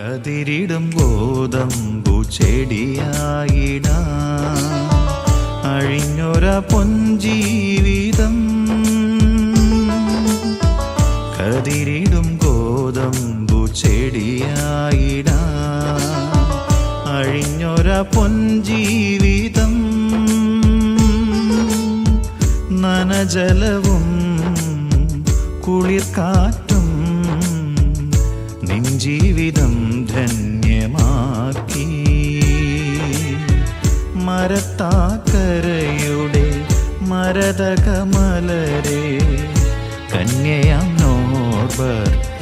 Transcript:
കതിരിടും ഗോതമ്പു ചെടിയായിട. അഴിഞ്ഞൊര പൊഞ്ചീവിതം കതിരിടും ഗോതമ്പു ചെടിയായിട. അഴിഞ്ഞൊര പൊഞ്ചീവിതം നനജലവും കുളിർക്കാറ്റും നിൻ ജീവിതം ധന്യമാക്കി മരത്താക്കരയുടെ മരതകമലരെ കന്യയാം നോർബർട്ട്